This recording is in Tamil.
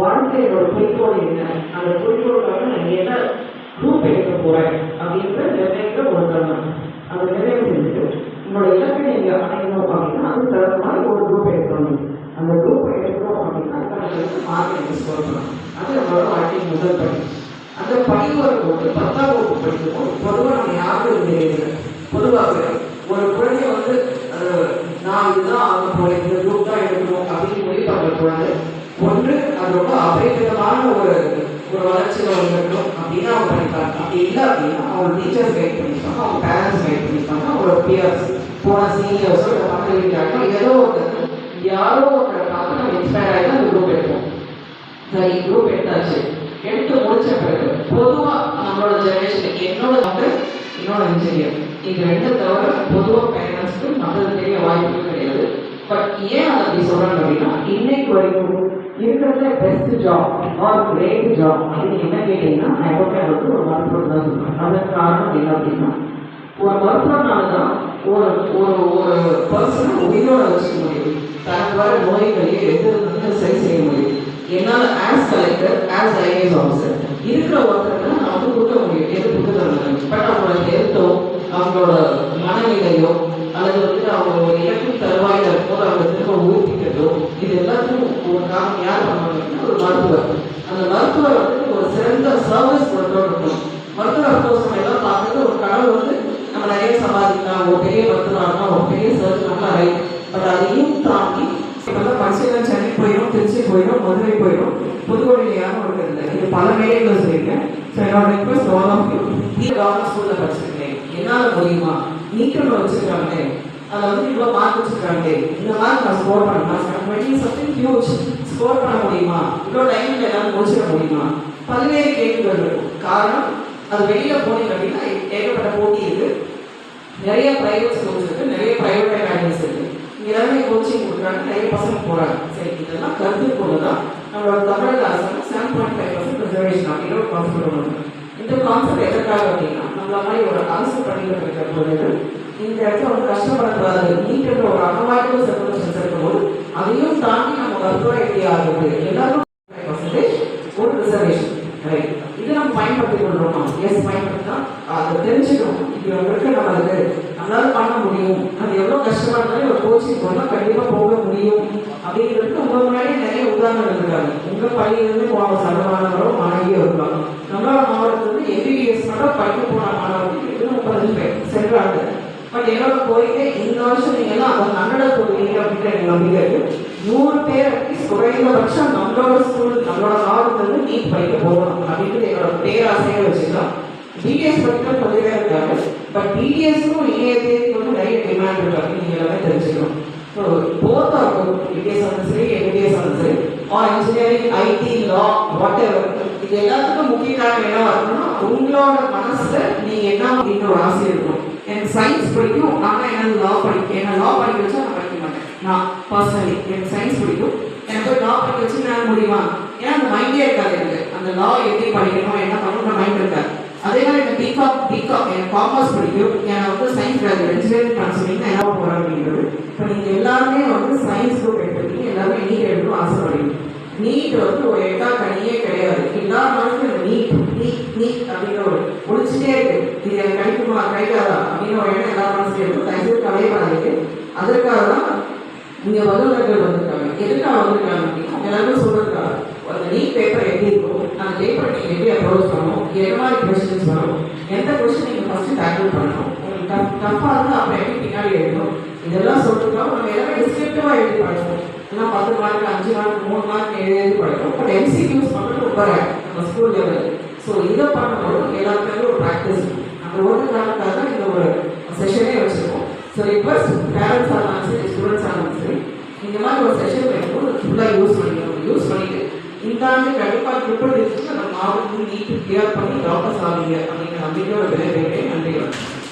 வாழ்க்கையோட குறிக்கோள் என்ன? அந்த குறிக்கோளுக்காக நான் என்ன குரூப் எடுக்க போறேன். அப்படின்ற நிர்ணயிக்கிற ஒரு தருணம் அதை நிறைவு செஞ்சுட்டு உங்களோட இலக்கை நீங்க அடையணும் அப்படின்னா அது தகுந்த மாதிரி ஒரு குரூப் எடுக்கணும். அந்த குரூப் எடுக்கிறோம் அப்படின்னா அதுக்கு மார்க் எடுத்து பண்ணணும் அது நம்மளோட வாழ்க்கையின் முதல் படி. அந்த படி வரும்போது பத்தாம் வகுப்பு படிக்கும்போது பொதுவாக நம்ம யாரும் தெரியல பொதுவாக அவங்க பண்ணிப்பாங்க அப்படி இல்லை அப்படின்னா அவங்க டீச்சர்ஸ் கைட் பண்ணிப்பாங்க அவங்க பேரண்ட்ஸ் கைட் பண்ணிப்பாங்க அவங்களோட பியர்ஸ் போன சீனியர்ஸோ இல்லை மக்கள் வீட்டாங்களோ ஏதோ ஒரு யாரோ ஒருத்தரை பார்த்து நம்ம இன்ஸ்பயர் ஆகி தான் அந்த குரூப் எடுப்போம் சரி குரூப் எடுத்தாச்சு எடுத்து முடிச்ச பிறகு பொதுவா நம்மளோட ஜெனரேஷனுக்கு என்னோட வந்து என்னோட இன்ஜினியர் இது ரெண்டு தவிர பொதுவாக பேரண்ட்ஸ்க்கு மற்றது தெரிய வாய்ப்புகள் கிடையாது பட் ஏன் அதை அப்படி சொல்றாங்க அப்படின்னா இன்னைக்கு வரைக்கும் இருக்கிறதுல best job or great job அப்படின்னு என்ன கேட்டீங்கன்னா நான் எப்பவுமே வந்து ஒரு மருத்துவர் தான் சொல்றேன் அதற்கு காரணம் என்ன அப்படின்னா ஒரு மருத்துவனால தான் ஒரு ஒரு ஒரு பர்சனை உயிரோட வச்சுக்க முடியும். தனக்கு வர நோய்களை எதிர்த்து சரி செய்ய முடியும். என்னால் as collector as IAS officer இருக்கிற ஒருத்தருக்கு நான் வந்து கொடுக்க முடியும். எது கொடுக்க பட் அவங்களோட ஹெல்த்தோ அவங்களோட மனநிலையோ அல்லது வந்து அவங்க ஒரு இலக்கு தருவாயில் இருக்கும்போது அவங்க திரும்ப ஊற்றி இது எல்லாத்துக்கும் ஒரு காரணம் யார் பண்ணுவாங்கன்னா ஒரு மருத்துவர். அந்த மருத்துவர் வந்து ஒரு சிறந்த சர்வீஸ் கொடுத்தோடு இருக்கணும். மருத்துவர் அப்ரோஸ் நம்ம எல்லாம் பார்க்குறது ஒரு கனவு வந்து நம்ம நிறைய சம்பாதிக்கலாம் ஒரு பெரிய மருத்துவராக ஒரு பெரிய சர்வீஸ்லாம் ரைட் பட் அதையும் தாண்டி இப்போதான் படிச்செல்லாம் சென்னை போயிடும் திருச்சி போயிடும் மதுரை போயிடும். புதுக்கோட்டையில் யாரும் இருக்கிறது இது பல மேடைகளில் சொல்லியிருக்கேன். ஸோ என்னோட ரிக்வஸ்ட் ஆல் ஆஃப் யூ நீ கவர்மெண்ட் ஸ்கூலில் படிச்சிருக்கேன் என்னால் முடியுமா? நீட்டில் வச்சுருக்காங்களே. அதில் வந்து இவ்வளோ மார்க் வச்சுருக்காங்களே இந்த மார்க் நான் ஸ்கோர் பண்ணலாம் டுவெண்ட்டி சம்திங் ஹியூஜ் ஸ்கோர் பண்ண முடியுமா? இவ்வளோ டைமில் எல்லாம் முடிச்சிட முடியுமா? பல்வேறு கேள்விகள் இருக்கும். காரணம் அது வெளியில் போனீங்க அப்படின்னா ஏகப்பட்ட போட்டி இருக்கு. நிறைய பிரைவேட் ஸ்கூல்ஸ் இருக்குது நிறைய பிரைவேட் அகாடமிஸ் இருக்குது இங்கே எல்லாமே கோச்சிங் கொடுக்குறாங்க. நிறைய பசங்க போகிறாங்க சரி இதெல்லாம் கருத்தில் கொண்டு தான் நம்மளோட தமிழக அரசாங்கம் seven point five percent reservation அப்படின்னு ஒரு கான்செப்ட் கொண்டு இந்த கான்செப்ட் எதற்காக அப்படின்னா நம்மள மாதிரி ஒரு அரசு பணியில் இருக்கிற பொழுது இந்த இடத்துல ஒரு கஷ்டப்படக்கூடாது நீட்டுன்ற ஒரு அகவாய்ப்பு சர்வீசஸ் இருக்கும்போது அதையும் தாண்டி நம்ம மருத்துவ எப்படி ஆகுது? எல்லாரும் பர்சன்டேஜ் ஒரு ரிசர்வேஷன் ரைட் இதை நம்ம பயன்படுத்தி கொள்றோமா? எஸ் பயன்படுத்தினா அதை தெரிஞ்சுக்கணும். இப்படி உங்களுக்கு நம்ம அது நம்மளால பண்ண முடியும். அது எவ்வளோ கஷ்டமா இருந்தாலும் ஒரு கோச்சிங் போனால் கண்டிப்பாக போக முடியும். அப்படிங்கிறதுக்கு உங்க முன்னாடி நிறைய உதாரணங்கள் இருக்காங்க. உங்க பள்ளியிலிருந்து போன சரமானவரோ மாணவியோ இருப்பாங்க பேர் பட் என்னோட கோரிக்கை இந்த வருஷம் நீங்க எல்லாம் அதை நன்னட போடுவீங்க அப்படின்ற எனக்கு நம்பிக்கை இருக்கு. நூறு பேர் அட்லீஸ்ட் குறைந்தபட்சம் நம்மளோட ஸ்கூல் நம்மளோட மாவட்டத்துல வந்து நீட் படிக்க போகணும் அப்படின்றது என்னோட பேராசையை வச்சுக்கலாம் பிடிஎஸ் படிக்கிற கொஞ்சம் பேர் இருக்காங்க பட் பிடிஎஸ்க்கும் இணைய தேதிக்கு வந்து நிறைய டிமாண்ட் இருக்கு அப்படின்னு நீங்க எல்லாமே தெரிஞ்சுக்கணும். ஸோ போத்தா இருக்கும் பிடிஎஸ் ஆனது சரி எம்பிஎஸ் ஆனது சரி. Or engineering IT law whatever இது எல்லாத்துக்கும் முக்கிய காரணம் என்னவா இருக்கணும்னா உங்களோட மனசுல நீங்க என்ன அப்படின்ற ஒரு ஆசை இருக்கணும்? எனக்கு சயின்ஸ் பிடிக்கும் ஆனால் எனக்கு லா படிக்க என்ன லா படிக்க வச்சா நான் படிக்க மாட்டேன். நான் பர்சனலி எனக்கு சயின்ஸ் பிடிக்கும். எனக்கு போய் லா படிக்க வச்சு நான் முடியுமா ஏன்னா அந்த மைண்டே இருக்காது எனக்கு. அந்த லா எப்படி படிக்கணும் என்ன பண்ணணும் மைண்ட் இருக்காது. அதே மாதிரி எனக்கு பிகாம் பிகாம் எனக்கு காமர்ஸ் பிடிக்கும். எனக்கு வந்து சயின்ஸ் கிராஜுவேட் இன்ஜினியரிங் கன்சல்டிங் என்ன போகிறேன் அப்படிங்கிறது இப்போ நீங்கள் எல்லாருமே வந்து சயின்ஸ் குரூப் எடுத்துருக்கீங்க. எல்லாருமே நீட் எடுக்கணும் ஆசைப்படுவீங்க நீட் வந்து ஒரு எட்டா கனியே கிடையாது. எல்லா நாளுக்கும் நீட் நீட் நீட் அப்படின்ற ஒரு மிஸ்டேக் இருக்கு இது எனக்கு கிடைக்குமா கிடைக்காதா அப்படின்னு ஒரு எண்ணம் எல்லா மனசுலையும் இருக்கும் தயவுசெய்து கவலை பண்ணாதீங்க அதற்காக தான் இங்கே வல்லுநர்கள் வந்திருக்காங்க எதுக்காக வந்திருக்காங்க அப்படின்னா எல்லாருமே சொல்லிருக்காங்க அந்த நீட் பேப்பர் எப்படி இருக்கும் அந்த பேப்பர் நீங்கள் எப்படி அப்ரோச் பண்ணணும் என்ன மாதிரி கொஸ்டின்ஸ் வரும் எந்த கொஸ்டின் நீங்கள் ஃபஸ்ட்டு டேக்கிள் பண்ணணும் டஃப் டஃப்பாக இருந்தால் அப்புறம் எப்படி பின்னாடி எழுதணும் இதெல்லாம் சொல்லிருக்கோம் நம்ம எல்லாமே டிஸ்கிரிப்டிவாக எழுதி படிப்போம் எல்லாம் பத்து மார்க் அஞ்சு மார்க் மூணு மார்க் எழுதி எழுதி படிப்போம் பட் எம்சிக்யூஸ் பண்ணுறது ரொம்ப rare நம்ம ஸ்கூல் லெவலில் ஸோ இதை பண்ணும்போது எல்லாருக்குமே ஒரு ப்ராக்டிஸ் அந்த ஒரு நாளுக்காக தான் இந்த ஒரு செஷனே வச்சிருக்கோம். ஸோ ரிக்வஸ்ட் பேரண்ட்ஸ் ஆனாலும் சரி ஸ்டூடெண்ட்ஸ் ஆனாலும் சரி இந்த மாதிரி ஒரு செஷன் வைக்கும்போது ஃபுல்லாக யூஸ் பண்ணிக்கணும். யூஸ் பண்ணிட்டு இந்த ஆண்டு கண்டிப்பாக ட்ரிபிள் டிஸ்ட்ரிக்ட் நம்ம மாவட்டத்தில் நீட்டு கிளியர் பண்ணி டாக்டர்ஸ் ஆகுங்க அப்படிங்கிற நம்பிக்கையோட விளையாடுறேன் நன்றி வணக்கம்.